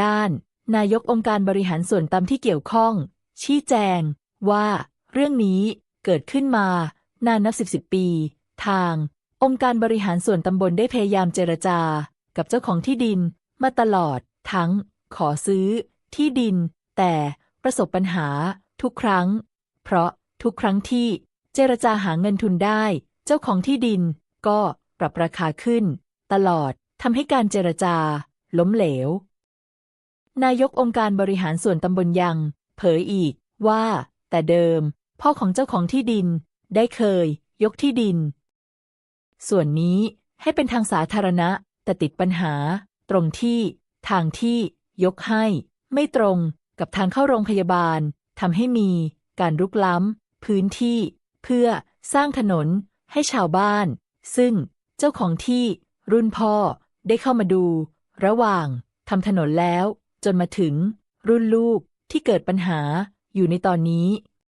ด้าน นายกองค์การบริหารส่วนตำที่เกี่ยวข้อง ชี้แจง ว่า เรื่องนี้เกิดขึ้นมา นานนับสิบสิบปี ทาง องค์การบริหารส่วนตำบลได้พยายามเจรจา กับเจ้าของที่ดิน มาตลอด ทั้ง ขอซื้อ ที่ดิน แต่ประสบปัญหา ทุกครั้ง เพราะทุกครั้งที่เจรจาหาเงินทุนได้ เจ้าของที่ดิน ก็ปรับราคาขึ้น ตลอดทำให้การเจรจา ล้มเหลว นายกองค์การบริหารส่วนตำบลยัง เผยอีกว่า แต่เดิม พ่อของเจ้าของที่ดิน ได้เคย ยกที่ดิน ส่วนนี้ให้เป็นทางสาธารณะ แต่ติดปัญหา ตรงที่ ทางที่ยกให้ ไม่ตรงกับทางเข้าโรงพยาบาลทำให้มีการรุกล้ำ พื้นที่ เพื่อสร้างถนนให้ชาวบ้าน ซึ่งเจ้าของที่รุ่นพ่อได้เข้ามาดู ระหว่างทำถนนแล้ว จนมาถึงรุ่นลูกที่เกิดปัญหาอยู่ในตอนนี้